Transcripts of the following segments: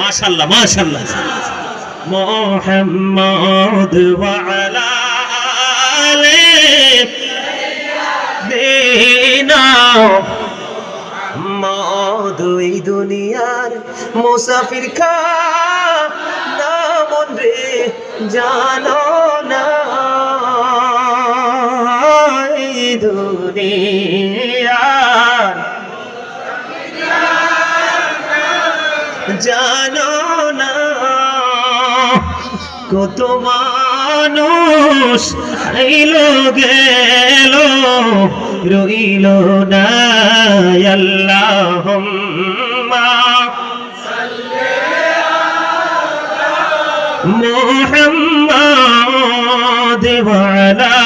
মাশাল্লাহ মাশাল্লাহ মোহাম্মদ এই দুনিয়ার মুসাফির খা রে জানো না। দুনিয়ার জানো না কত মানুষ আইল গেল রইল না। আল্লাহ মোহাম্মদ ওয়ালা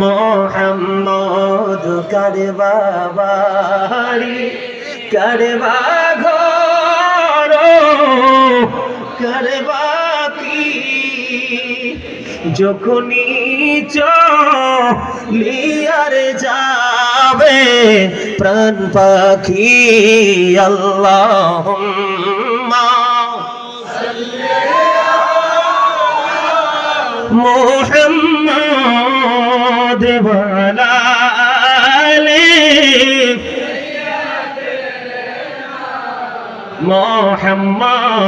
মোহাম্মদ কারবা বাড়ি কারবা ঘর কারবা কি যখনই চলিয়ার যাবে প্রাণ পাখি আল্লাহ মোহাম্মদ মোহাম্মদ